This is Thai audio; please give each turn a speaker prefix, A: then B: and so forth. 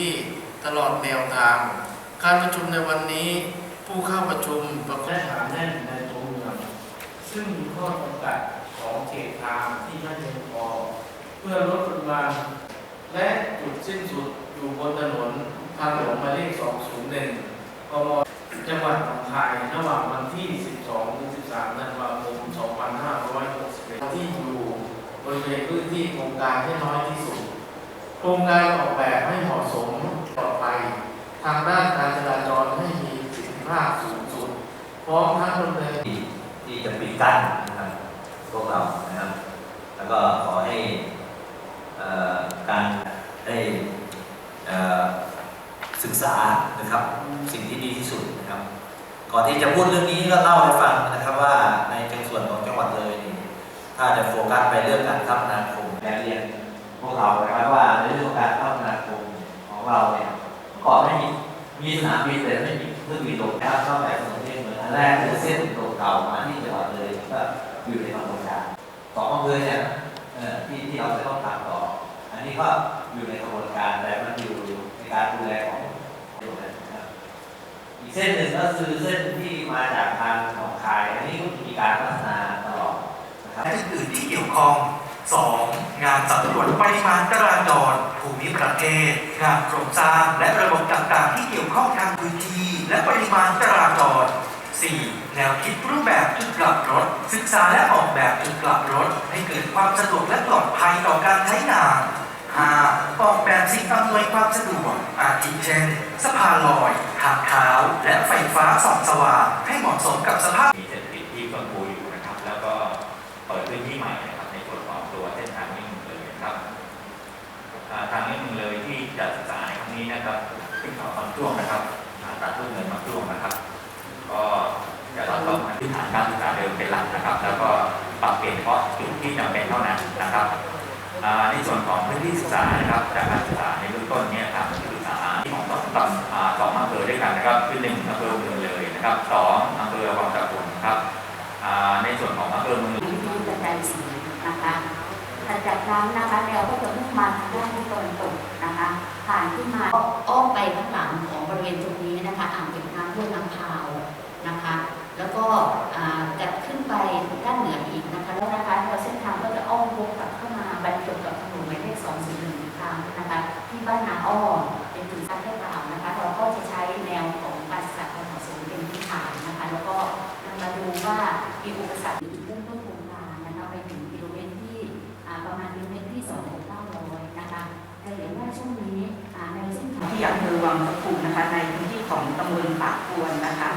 A: ที่ตลอดแนวทาง การประชุมในวันนี้ ผู้เข้าประชุมประกอบหนาแน่นในตัวเมืองซึ่งมีข้อจำกัดของเขตทางที่ไม่เพียงพอเพื่อลดปริมาณและจุดสิ้นสุดอยู่บนถนนทางหลวงหมายเลข 201กมจังหวัดหนองคายระหว่างวันที่ 12ถึง13ธันวาคม2561ที่อยู่บริเวณพื้นที่โครงการให้น้อยที่สุด โครงการออกแบบให้เหมาะสมปลอดภัยทางด้านการจราจรให้มีประสิทธิภาพสูงสุด พร้อมทั้งดำเนิน
B: ที่ที่จะปิดกั้นนะครับพวกเรานะครับ แล้วก็ขอให้การได้ศึกษานะครับสิ่งที่ดีที่สุดนะครับ ก่อนที่จะพูดเรื่องนี้ก็เล่าให้ฟังนะครับว่าในจังส่วนของจังหวัดเลยนี่ถ้าจะโฟกัสไปเรื่องการคมนาคมและเรียนพวกเรา มีสนามบินแต่ไม่มีเครื่องบินลงนะครับเข้าแบบถนนเลียงเมืองอันแรกคือเส้นเก่ามาที่จังหวัดเลยก็อยู่ในกระบวนการสองอำเภอเนี่ยที่ที่เราจะต้องทำต่อ อันนี้ก็อยู่ในกระบวนการแต่มันอยู่ในการดูแลของนะครับอีกเส้นหนึ่งก็คือเส้นที่มาจากทางหนองคายอันนี้ก็มีการพัฒนาตลอดนะครับ
C: และอื่นที่เกี่ยวข้อง 2. งงานสำรวจปริมาณจรา จรภูมิประเทศงานโครงสร้างและระบบต่างๆ ที่เกี่ยวข้องทางพื้นที่และปริมาณจราจร 4. แนวคิดรูปแบบจุดกลับรถ ศึกษาและออกแบบจุดกลับรถ ให้เกิดความสะดวกและปลอดภัยต่อการใช้งาน 5. ออกแบบสิ่งอำนวยความสะดวกอาทิเช่นสะพานลอยทางเท้าและไฟฟ้าส่องสว่างให้เหมาะสมกับสภาพ
D: มีเศรษฐกิจที่เฟื่องฟูอยู่นะครับ แล้วก็เปิดพื้นที่ใหม่นะครับในส่วนของตัวเส้นทางนี้เมืองเลยนะครับอ่าทางนี้เมืองเลยที่ จะศึกษาในครั้งนี้นะครับขึ้นเขาบางช่วงนะครับอ่าตัดรูปเงินบางช่วงนะครับ ก็จะต้องต้องพื้นฐานการศึกษาเดิมเป็นหลักนะครับ แล้วก็ปรับเปลี่ยนเฉพาะจุดที่จำเป็นเท่านั้นนะครับในส่วนของพื้นที่ศึกษานะครับจากการศึกษาในเบื้องต้นเนี่ยทางศึกษาที่ของสองตำอ่าสองอำเภอด้วยกันนะครับคือหนึ่งอำเภอเมืองเลยนะครับสอง
E: จากนั้นนะคะแนวก็จะมุ่งมาทางด้านที่ตะวันตกนะคะ ผ่านขึ้นมาอ้อมไปข้างหลังของบริเวณตรงนี้นะคะอ่างเก็บน้ำห้วยน้ำพาวนะคะ แล้วก็จะขึ้นไปด้านเหนืออีกนะคะ แล้วนะคะแนวเส้นทางก็จะอ้อมวกกลับเข้ามาบรรจบกับถนนหมายเลข201อีกครั้งนะคะ ที่บ้านนาอ้อเป็นจุดซัดให้กล่านะคะ เราก็จะใช้แนวของการศึกษาวามเหมาะสมเป็นพื้นฐานนะคะ แล้วก็นำมาดูว่ามีอุปสรรค ช่วงนี้ในเส้นทาง
F: ที่อำเภอวังสะพุงนะคะในพื้นที่ของตำบลปากควนนะคะ